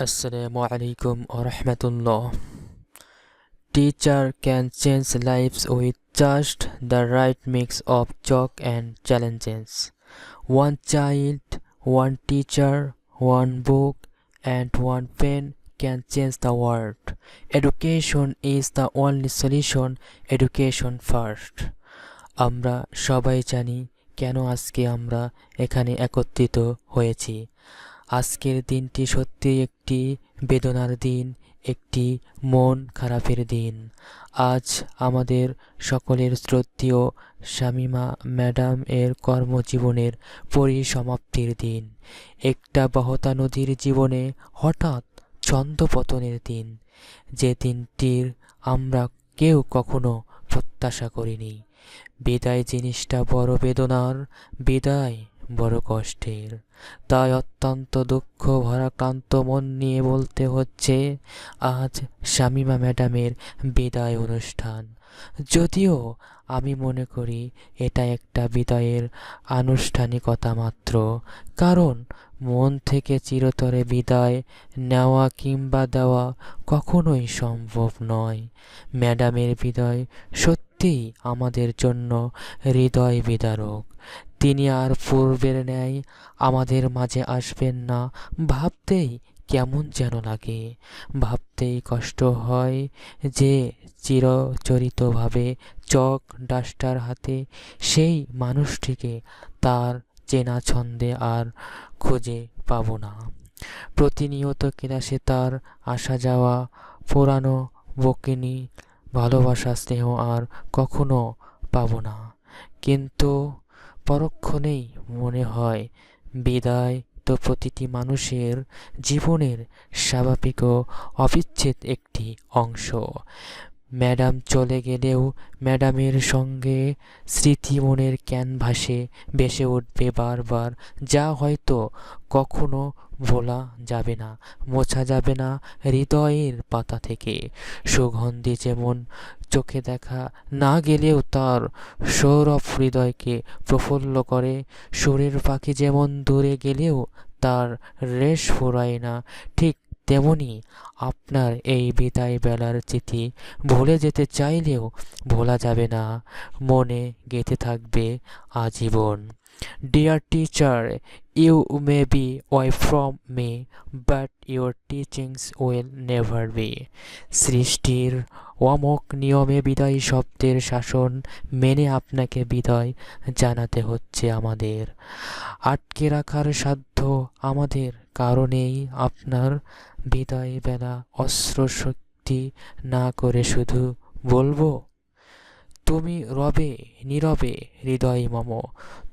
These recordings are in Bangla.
Assalamu alaikum wa. Teacher can change lives with just the right mix of joy and challenges. One child, one teacher, one book, and one pen can change the world. Education is the only solution. Education first. আমরা সবাই জানি কেন আজকে আমরা এখানে একত্রিত হয়েছি আজকের দিনটি সত্যি একটি বেদনার দিন, একটি মন খারাপের দিন। আজ আমাদের সকলের শ্রদ্ধেয় শামিমা ম্যাডাম এর কর্মজীবনের পরিসমাপ্তির দিন। একটা বহতা নদীর জীবনে হঠাৎ ছন্দপতনের দিন। যে দিনটির আমরা কেউ কখনো প্রত্যাশা করিনি। বিদায় জিনিসটা বড় বেদনার, বিদায় বড় কষ্টের। তাই অত্যন্ত দুঃখ, ভরাক্রান্ত মন নিয়ে বলতে হচ্ছে, আজ শামিমা ম্যাডামের বিদায় অনুষ্ঠান। যদিও আমি মনে করি এটা একটা বিদায়ের আনুষ্ঠানিকতা মাত্র, কারণ মন থেকে চিরতরে বিদায় নেওয়া কিংবা দেওয়া কখনোই সম্ভব নয়। ম্যাডামের বিদায় সত্যিই আমাদের জন্য হৃদয় বিদারক। তিনি আর পূর্বের ন্যায় আমাদের মাঝে আসবেন না। ভাবতেই কেমন যেন লাগে। ভাবতেই কষ্ট হয় যে চিরচরিতভাবে চক ডাস্টার হাতে সেই মানুষটিকে তার চেনা ছন্দে আর খুঁজে পাবো না। প্রতিনিয়ত ক্লাসে তার আসা যাওয়া, পুরানো বকিনি, ভালোবাসা, স্নেহ আর কখনো পাবো না। কিন্তু পরক্ষণেই মনে হয় বিদায় তো প্রতিটি মানুষের জীবনের স্বাভাবিক ও অবিচ্ছেদ একটি অংশ। ম্যাডাম চলে গেলেও ম্যাডামের সঙ্গে স্মৃতি মনের ক্যানভাসে ভেসে উঠবে বারবার। যা হয়তো কখনো ভোলা যাবে না, মোছা যাবে না হৃদয়ের পাতা থেকে। সুগন্ধি যেমন চোখে দেখা না গেলেও তার সৌরভ হৃদয়কে প্রফুল্ল করে। সুরের পাখি যেমন দূরে গেলেও তার রেশ ফুরায় না, ঠিক তেমনি আপনার এই বিদায় বেলার চিঠি ভুলে যেতে চাইলেও ভোলা যাবে না। মনে গেঁথে থাকবে আজীবন। Dear teacher you may be away from me but your teachings will never be সৃষ্টির অমক নিয়মে বিদায় শব্দের শাসন মেনে আপনাকে বিদায় জানাতে হচ্ছে আমাদের আটকে রাখার সাধ্য আমাদের কারণেই আপনার বিদায় বেলা অস্ত্র শক্তি না করে শুধু বলব তুমি রবে নীরবে হৃদয় মম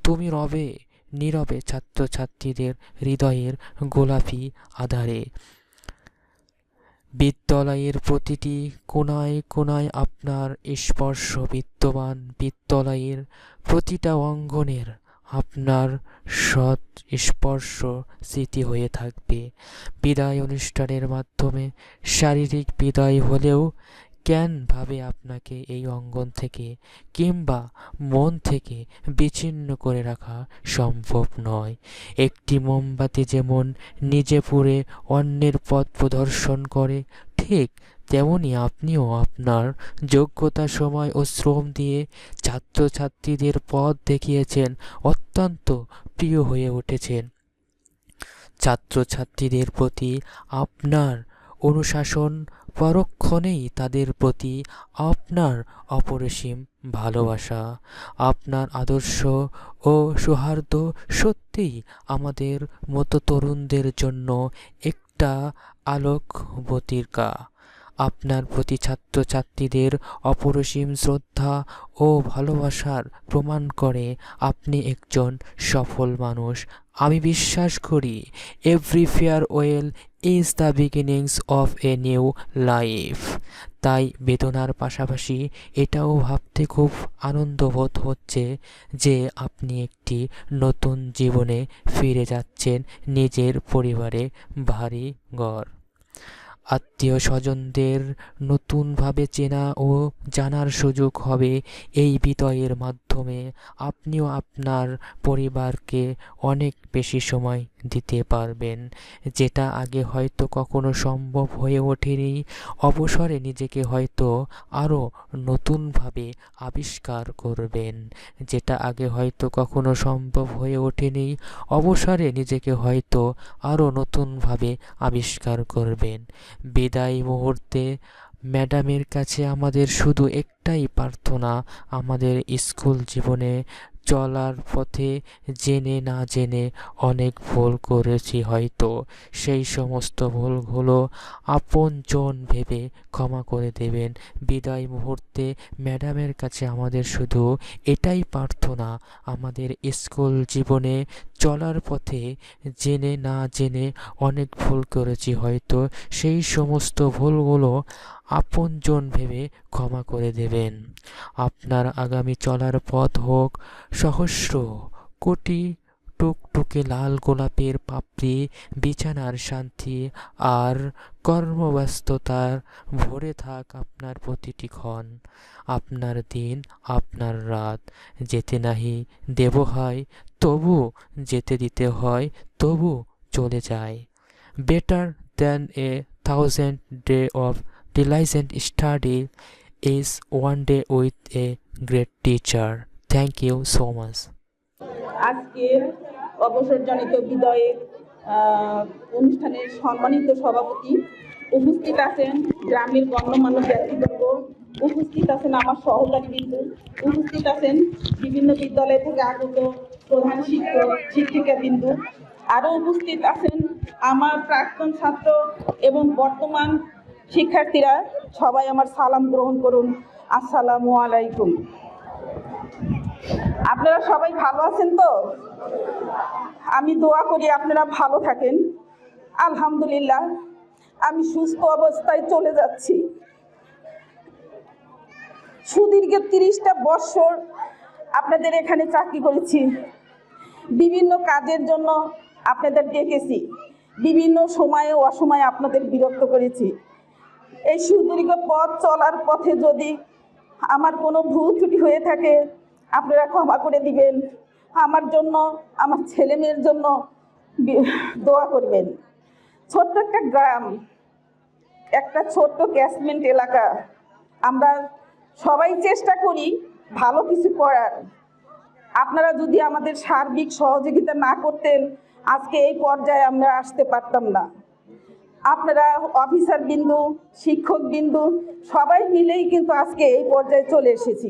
তুমি রবে, নীরবে ছাত্রছাত্রীদের হৃদয়ের গোলাপি আধারে। বিদ্যালয়ের প্রতিটি কোনায় কোনায় আপনার স্পর্শ বিদ্যমান। বিদ্যালয়ের প্রতিটা অঙ্গনের আপনার সৎ স্পর্শ স্মৃতি হয়ে থাকবে। বিদায় অনুষ্ঠানের মাধ্যমে শারীরিক বিদায় হলেও কেন ভাবে আপনাকে এই অঙ্গন থেকে কিংবা মন থেকে বিচ্ছিন্ন করে রাখা সম্ভব নয়। একটি মোমবাতি যেমন নিজে পুড়ে অন্যের পথ প্রদর্শন করে, ঠিক তেমনি আপনিও আপনার যোগ্যতা, সময় ও শ্রম দিয়ে ছাত্রছাত্রীদের পথ দেখিয়েছেন, অত্যন্ত প্রিয় হয়ে উঠেছেন। ছাত্রছাত্রীদের প্রতি আপনার অনুশাসন পরক্ষণেই তাদের প্রতি আপনার অপরিসীম ভালোবাসা। আপনার আদর্শ ও সৌহার্দ্য সত্যিই আমাদের মতো তরুণদের জন্য একটা আলোক বতির্কা আপনার প্রতি ছাত্রছাত্রীদের অপরিসীম শ্রদ্ধা ও ভালোবাসার প্রমাণ করে আপনি একজন সফল মানুষ। আমি বিশ্বাস করি every farewell is the beginnings of a new life তাই বেদনার পাশাপাশি এটাও ভাবতে খুব আনন্দবোধ হচ্ছে যে আপনি একটি নতুন জীবনে ফিরে যাচ্ছেন নিজের পরিবারে। ভারী ঘর আত্মীয় স্বজনদের নতুনভাবে চেনা ও জানার সুযোগ হবে এই বিতয়ের মাধ্যমে। আপনিও আপনার পরিবারকে অনেক বেশি সময় দিতে পারবেন। যেটা আগে হয়তো কখনো সম্ভব হয়ে ওঠেনি। অবসরে নিজেকে হয়তো আরও নতুনভাবে আবিষ্কার করবেন, যেটা আগে হয়তো কখনো সম্ভব হয়ে ওঠেনি। অবসরে নিজেকে হয়তো আরও নতুনভাবে আবিষ্কার করবেন। বিদায় মুহূর্তে ম্যাডামের কাছে আমাদের শুধু একটাই প্রার্থনা, আমাদের স্কুল জীবনে চলার পথে জেনে না জেনে অনেক ভুল করেছি হয়তো। সেই সমস্ত ভুলগুলো আপনজন ভেবে ক্ষমা করে দেবেন। বিদায় মুহূর্তে ম্যাডামের কাছে আমাদের শুধু এটাই প্রার্থনা, আমাদের স্কুল জীবনে চলার পথে জেনে না জেনে অনেক ভুল করেছি হয়তো। সেই সমস্ত ভুলগুলো আপনজন ভেবে ক্ষমা করে দেবেন। আপনার আগামী চলার পথ হোক সহস্র কোটি টুকটুকে লাল গোলাপের পাপড়ি, বিছানার শান্তি আর কর্মব্যস্ততার ভরে থাক আপনার প্রতিটি ক্ষণ। আপনার দিন, আপনার রাত যেতে নাহি দেব হয়, তবু যেতে দিতে হয়, তবু চলে যায়। Better than a thousand day of diligent study is one day with a great teacher. Thank you so much. আজকের অবসরজনিত বিদায়ের আহ, অনুষ্ঠানের সম্মানিত সভাপতি উপস্থিত আছেন গ্রামের গণ্যমান্য ব্যক্তিবর্গ উপস্থিত আছেন আমার সহকারী বিন্দু উপস্থিত আছেন বিভিন্ন বিদ্যালয় থেকে আগত প্রধান শিক্ষক শিক্ষিকা বিন্দু আরও উপস্থিত আছেন আমার প্রাক্তন ছাত্র এবং বর্তমান শিক্ষার্থীরা, সবাই আমার সালাম গ্রহণ করুন। আসসালামু আলাইকুম। আপনারা সবাই ভালো আছেন তো? আমি দোয়া করি আপনারা ভালো থাকেন। আলহামদুলিল্লাহ, আমি সুস্থ অবস্থায় চলে যাচ্ছি। সুদীর্ঘ তিরিশটা বৎসর আপনাদের এখানে চাকরি করেছি। বিভিন্ন কাজের জন্য আপনাদের ডেকেছি। বিভিন্ন সময়ে অসময়ে আপনাদের বিরক্ত করেছি। এই সুদীর্ঘ পথ চলার পথে যদি আমার কোনো ভুল ত্রুটি হয়ে থাকে, আপনারা ক্ষমা করে দিবেন। আমার জন্য, আমার ছেলে মেয়ের জন্য দোয়া করবেন। ছোট্ট একটা গ্রাম, একটা ছোট্ট ক্যাশমেন্ট এলাকা। আমরা সবাই চেষ্টা করি ভালো কিছু করার। আপনারা যদি আমাদের সার্বিক সহযোগিতা না করতেন, আজকে এই পর্যায়ে আমরা আসতে পারতাম না। আপনারা অফিসার বিন্দু, শিক্ষক বিন্দু, সবাই মিলেই কিন্তু আজকে এই পর্যায়ে চলে এসেছি।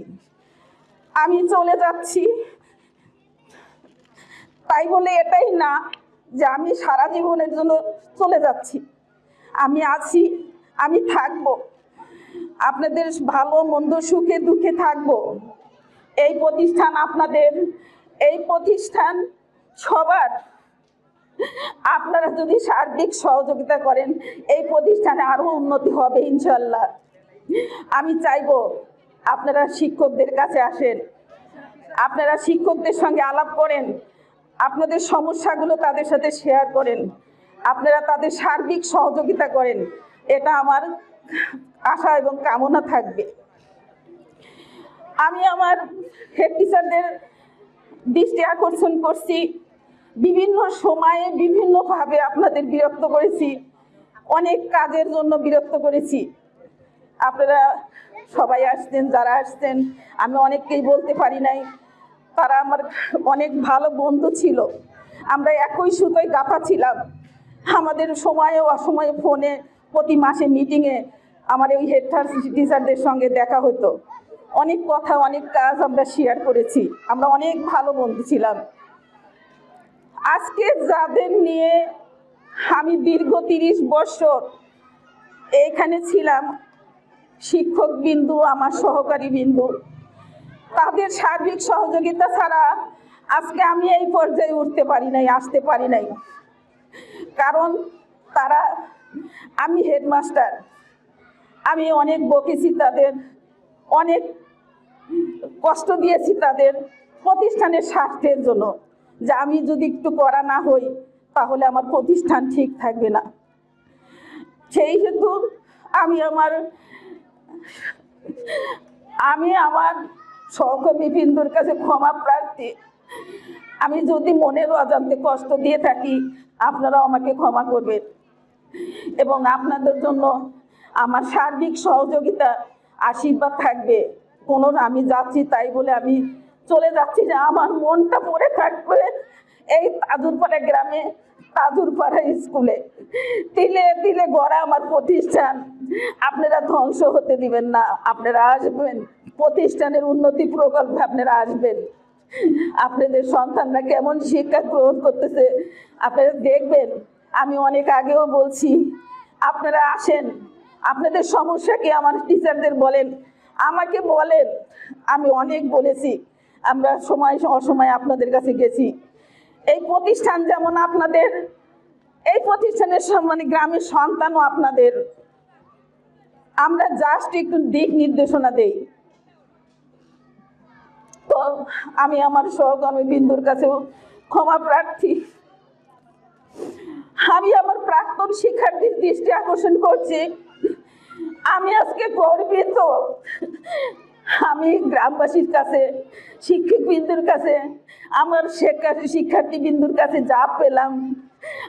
আমি চলে যাচ্ছি। তাই বলে এটাই না যে আমি সারা জীবনের জন্য চলে যাচ্ছি। আমি আছি, আমি থাকব। আপনাদের ভালো, মন্দ, সুখে, দুঃখে থাকব। এই প্রতিষ্ঠান আপনাদের, এই প্রতিষ্ঠান সবার আপনারা যদি সার্বিক সহযোগিতা করেন, এই প্রতিষ্ঠানে আরও উন্নতি হবে ইনশাল্লাহ আমি চাইব আপনারা শিক্ষকদের কাছে আসেন। আপনারা শিক্ষকদের সঙ্গে আলাপ করেন। আপনাদের সমস্যাগুলো তাদের সাথে শেয়ার করেন। আপনারা তাদের সার্বিক সহযোগিতা করেন। এটা আমার আশা এবং কামনা থাকবে। আমি আমার হেড টিচারদের দৃষ্টি আকর্ষণ করছি। বিভিন্ন সময়ে বিভিন্নভাবে আপনাদের বিরক্ত করেছি। অনেক কাজের জন্য বিরক্ত করেছি। আপনারা সবাই আসছেন, যারা আসছেন, আমি অনেককেই বলতে পারি নাই। তারা আমার অনেক ভালো বন্ধু ছিল। আমরা একই সুতোয় গাঁথা ছিলাম। আমাদের সময়ে অসময়ে ফোনে প্রতি মাসে মিটিংয়ে আমার ওই হেড টিচারদের সঙ্গে দেখা হতো। অনেক কথা, অনেক কাজ আমরা শেয়ার করেছি। আমরা অনেক ভালো বন্ধু ছিলাম। আজকে যাদের নিয়ে আমি দীর্ঘ তিরিশ বছর এখানে ছিলাম, শিক্ষক বিন্দু, আমার সহকারী বিন্দু, তাদের সার্বিক সহযোগিতা ছাড়া আজকে আমি এই পর্যায়ে উঠতে পারি নাই, আসতে পারি নাই। কারণ তারা, আমি হেডমাস্টার, আমি অনেক বকেছি তাদের, অনেক কষ্ট দিয়েছি তাদের প্রতিষ্ঠানের স্বার্থের জন্য। যে আমি যদি একটু করা না হই, তাহলে আমার প্রতিষ্ঠান ঠিক থাকবে না। সেই হেতু আমি আমার আমি আমার সহকর্মী বিন্দুর কাছে ক্ষমা প্রার্থী। আমি যদি মনের অজান্তে কষ্ট দিয়ে থাকি, আপনারাও আমাকে ক্ষমা করবেন। এবং আপনাদের জন্য আমার সার্বিক সহযোগিতা, আশীর্বাদ থাকবে। কোনো আমি যাচ্ছি তাই বলে আমি চলে যাচ্ছি যে আমার মনটা পড়ে থাকবে এই তাজুরপাড়া গ্রামে, তাজুরপাড়া স্কুলে। তিলে তিলে গড়া আমার প্রতিষ্ঠান। আপনারা ধ্বংস হতে দিবেন না, আপনারা আসবেন। প্রতিষ্ঠানের উন্নতি প্রকল্পে আপনারা আসবেন। আপনাদের সন্তানরা কেমন শিক্ষা গ্রহণ করতেছে, আপনারা দেখবেন। আমি অনেক আগেও বলছি, আপনারা আসেন। আপনাদের সমস্যা কি? আমার টিচারদের বলেন। আমাকে বলেন। আমি অনেক বলেছি। আমরা সময় অসময় আপনাদের কাছে গেছি। এই প্রতিষ্ঠান যেমন আপনাদের, এই প্রতিষ্ঠানের মানে গ্রামের সন্তানও আপনাদের। আমরা জাস্ট একটু দিক নির্দেশনা দেই। তো আমি আমার সহকর্মী বিন্দুর কাছেও ক্ষমা প্রার্থী। আমি আমার প্রাক্তন শিক্ষার্থীর দৃষ্টি আকর্ষণ করছি। আমি আজকে গর্বিত আমি গ্রামবাসীর কাছে শিক্ষক বিন্দুর কাছে, আমার শিক্ষার্থী শিক্ষার্থী বিন্দুর কাছে যা পেলাম,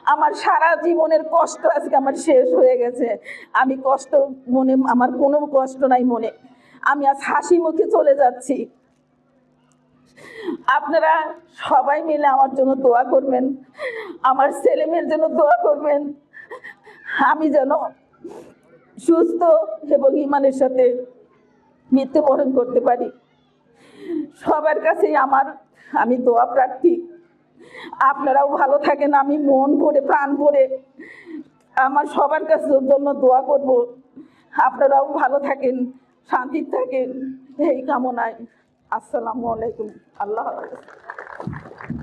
আমার সারা জীবনের কষ্ট আজকে আমার শেষ হয়ে গেছে। আমি কষ্ট মনে, আমার কোনো কষ্ট নাই মনে। আমি আজ হাসি মুখে চলে যাচ্ছি। আপনারা সবাই মিলে আমার জন্য দোয়া করবেন। আমার ছেলেমেয়ের জন্য দোয়া করবেন। আমি যেন সুস্থ এবং ইমানের সাথে মৃত্যুবরণ করতে পারি। সবার কাছেই আমার, আমি দোয়া প্রার্থী। আপনারাও ভালো থাকেন, আমি মন ভরে, প্রাণ ভরে আমার সবার কাছে জন্য দোয়া করব। আপনারাও ভালো থাকেন শান্তি থাকেন, এই কামনায়। আসসালামু আলাইকুম। আল্লাহ